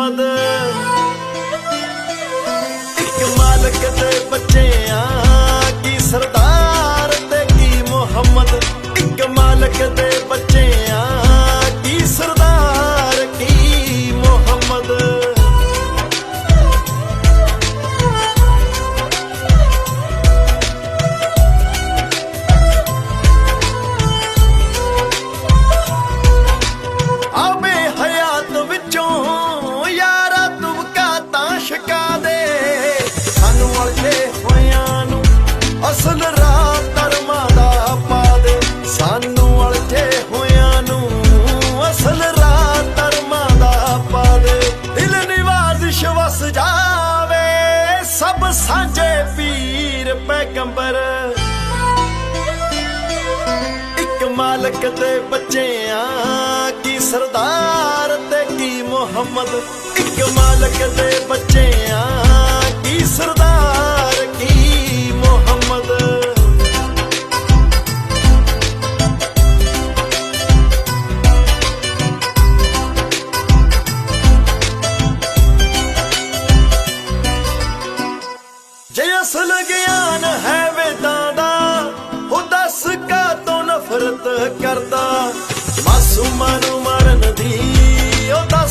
ਮੁਹੰਮਦ। ਇੱਕ ਮਾਲਕ ਦੇ ਬੱਚੇ ਆ ਕੀ ਸਰਦਾਰ ਤੇ ਕੀ ਮੁਹੰਮਦ। ਇੱਕ ਮਾਲਕ ਦੇ ਬੱਚੇ ਸਾਂਝੇ ਪੀਰ ਪੈਗੰਬਰ। ਇੱਕ ਮਾਲਕ ਦੇ ਬੱਚੇ ਆ ਕੀ ਸਰਦਾਰ ਤੇ ਕੀ ਮੁਹੰਮਦ। ਇੱਕ ਮਾਲਕ करता